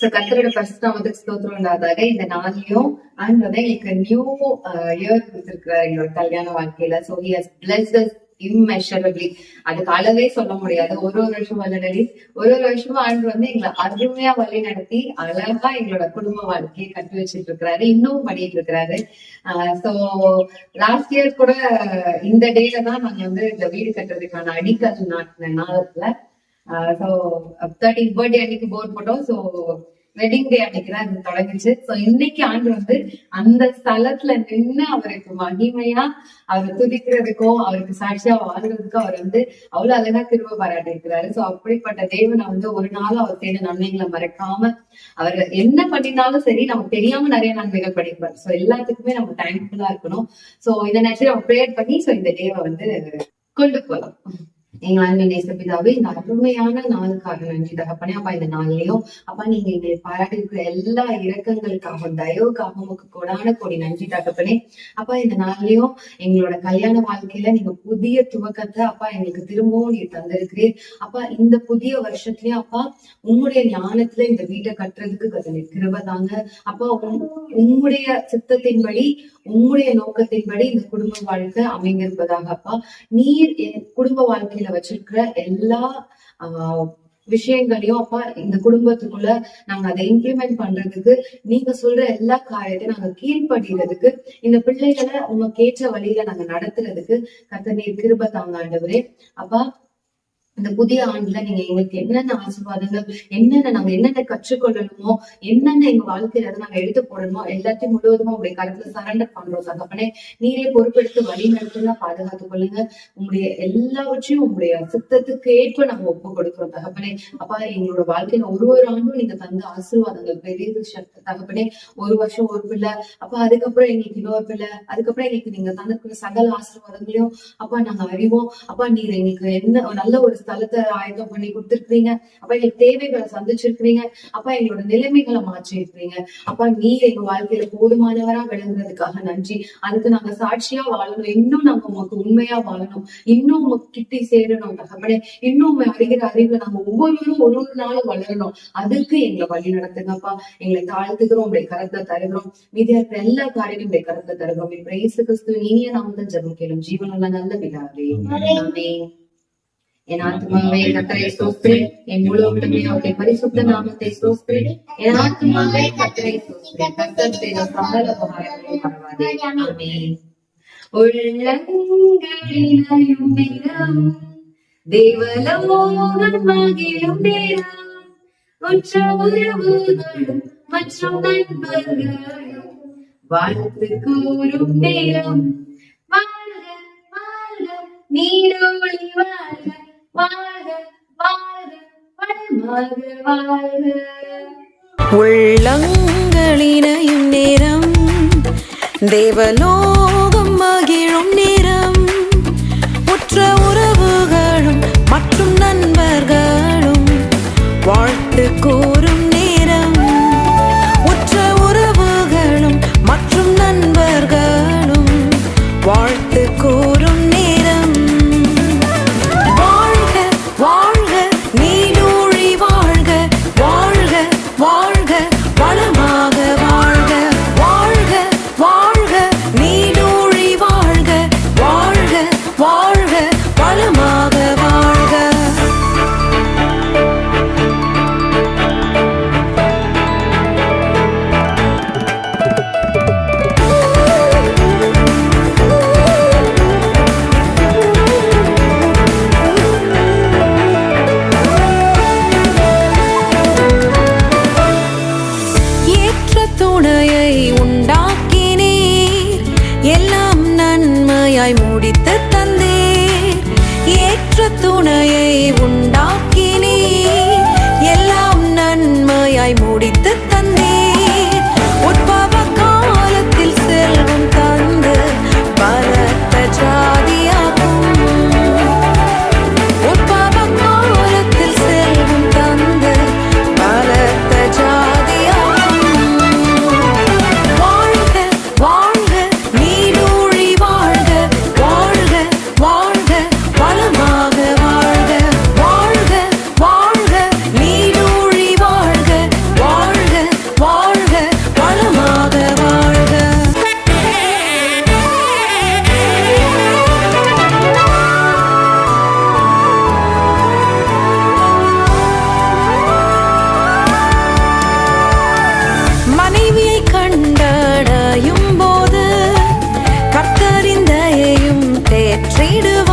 So கத்தரோட first நாமத்துக்கு ஸ்தோத்திரம் உண்டாதாக இந்த நாளையும் அண்ட் வந்து எங்களுக்கு நியூ இயர் uh, கொடுத்திருக்கிறார் எங்களோட கல்யாண வாழ்க்கையில. So he has blessed immeasurably அதுக்கு அளவே சொல்ல முடியாது. ஒரு ஒரு வருஷம் ஆல்ரெடி ஒரு ஒரு வருஷமும் ஆண்டு வந்து எங்களை அருமையா வழி நடத்தி அழகா எங்களோட குடும்ப வாழ்க்கையை கட்டி வச்சிட்டு இருக்கிறாரு இன்னும் பண்ணிட்டு இருக்கிறாரு சோ uh, லாஸ்ட் இயர் கூட இந்த டேல தான் நாங்க வந்து இந்த வீடு கட்டுறதுக்கான அடிக்கல் நாட்டின நாளத்துல ஸோ தேர்ட்டின் பர்த்டே அன்னைக்கு போர் போட்டோம். ஸோ வெட்டிங் டே அன்னைக்கு தான் இது தொடங்குச்சு. ஸோ இன்னைக்கு ஆண்டு வந்து அந்த ஸ்தலத்துல நின்று அவருக்கு மகிமையா அவர் துதிக்கிறதுக்கும் அவருக்கு சாட்சியா வாழ்றதுக்கும் அவர் வந்து அவ்வளவு அழகா திரும்ப பாராட்டி இருக்கிறாரு ஸோ அப்படிப்பட்ட தேவனை வந்து ஒரு நாள் அவர் செய்த நன்மைகளை மறக்காம அவர் என்ன பண்ணினாலும் சரி நமக்கு தெரியாம நிறைய நன்மைகள் பண்ணிருப்பார் ஸோ எல்லாத்துக்குமே நம்ம தேங்க்ஃபுல்லா இருக்கணும். ஸோ இதை நினைச்சு நம்ம ப்ரேயர் பண்ணி ஸோ இந்த டேவை வந்து கொண்டு போகலாம் எங்கள் நேசப்பிதாவே இந்த அருமையான நாளுக்காக நன்றி தகப்பனே. அப்பா இந்த நாள்லயும் அப்பா நீங்க எங்களை பாராட்டிருக்கிற எல்லா இரக்கங்களுக்காகவும் தயவுக்காகவும் உமக்கு கொடான கொடி நன்றி தகப்பனே. அப்பா இந்த நாள்லயும் எங்களோட கல்யாண வாழ்க்கையில நீங்க புதிய துவக்கத்தை அப்பா எங்களுக்கு திரும்பவும் நீ தந்திருக்கிறீர். அப்பா இந்த புதிய வருஷத்துலயும் அப்பா உங்களுடைய ஞானத்துல இந்த வீட்டை கட்டுறதுக்கு கதை கிருபதாங்க அப்பா உம்- உம்முடைய சித்தத்தின்படி உங்களுடைய நோக்கத்தின்படி இந்த குடும்ப வாழ்க்கை அமைந்திருப்பதாக அப்பா நீர் என் குடும்ப வாழ்க்கையில வச்சிருக்கிற எல்லா ஆஹ் விஷயங்களையும் அப்பா இந்த குடும்பத்துக்குள்ள நாங்க அதை இம்ப்ளிமெண்ட் பண்றதுக்கு நீங்க சொல்ற எல்லா காரியத்தையும் நாங்க கீழ்படுகிறதுக்கு இந்த பிள்ளைகளை உங்க கேட்ட வழியில நாங்க நடத்துறதுக்கு கத்த நீர் கிருப தாங்க ஆண்டவரே அப்பா இந்த புதிய ஆண்டுல நீங்க எங்களுக்கு என்னென்ன ஆசீர்வாதங்கள் என்னென்ன நாங்க என்னென்ன கற்றுக்கொள்ளணுமோ என்னென்ன எங்க வாழ்க்கையில இருந்து நாங்க எடுத்து போடணுமோ எல்லாத்தையும் முழுவதுமா உங்களுடைய கருத்துல சரண்டர் பண்றோம் தகப்பனே நீரே பொறுப்பெடுத்து வழி நடத்துங்க பாதுகாத்துக் கொள்ளுங்க. உங்களுடைய எல்லாவற்றையும் உங்களுடைய சித்தத்துக்கு ஏற்ப நாங்க ஒப்பு கொடுக்கிறோம் தகப்பனே அப்பா எங்களோட வாழ்க்கையில ஒரு ஒரு ஆண்டும் நீங்க தந்த ஆசீர்வாதங்கள் பெரியது தகப்பனே ஒரு வருஷம் ஒரு பிள்ளை அப்ப அதுக்கப்புறம் எங்களுக்கு இன்னொரு பிள்ளை அதுக்கப்புறம் எங்களுக்கு நீங்க தந்திருக்கிற சகல ஆசீர்வாதங்களையும் அப்பா நாங்க அறிவோம். அப்பா நீர் எங்களுக்கு என்ன நல்ல ஒரு ஸ்தலத்தை ஆயத்தம் பண்ணி கொடுத்திருக்கிறீங்க. அப்பா எங்களுக்கு தேவைகளை சந்திச்சிருக்கிறீங்க. அப்பா எங்களோட நிலைமைகளை மாற்றி இருக்கிறீங்க அப்பா நீர் எங்க வாழ்க்கையில போதுமானவரா விளங்குறதுக்காக நன்றி. அதுக்கு நாங்க சாட்சியா வாழணும். இன்னும் நாங்க உமக்கு உண்மையா வாழணும். இன்னும் உமக்கு கிட்டி சேரணும் தகப்பனே. இன்னும் உண்மை அறிகிற அறிவுல நாங்க ஒவ்வொருவரும் ஒரு ஒரு நாளும் வளரணும். அதுக்கு எங்களை வழி நடத்துங்கப்பா. எங்களை தாழ்த்துக்கிறோம் உடைய கரத்தை தருகிறோம். மீதியா இருக்கிற எல்லா காரியங்களும் உடைய கரத்தை தருகிறோம். இப்ப இயேசு கிறிஸ்து இனிய நாமத்தில் ஜெபம் கேளும். ஜீவனுள்ள நல்ல பிதாவே. என் ஆத்மாவே கத்தரை சோஸ்திரி என் முழு உடம்பே அவருடைய பரிசுத்த நாமத்தை சோஸ்திரி என் ஆத்மாவே கத்தரை சோஸ்திரி கத்தர் செய்த சகல உபகாரங்களை மறவாதே ஆமென். உள்ளங்களிலும் நேரம் உற்ற உறவுகளும் மற்றும் நண்பர்களும் வாழ்த்து கூறும் நேரம் வாழ்க வாழ்க நீடோழி வாழ்க. வாழ்க வாழ்க வளமாக வாழ்க. உள்ளங்களினையும் நேரம் தேவலோகம் மகிழும் நேரம். உற்ற உறவுகளும் மற்றும் நண்பர்கள் நன்மையாய் முடித்து தந்தீர் ஏற்ற துணையை உண்டாக்கினீர் எல்லாம் நன்மையாய் முடித்து தந்தீர் பற்றிடுவோம்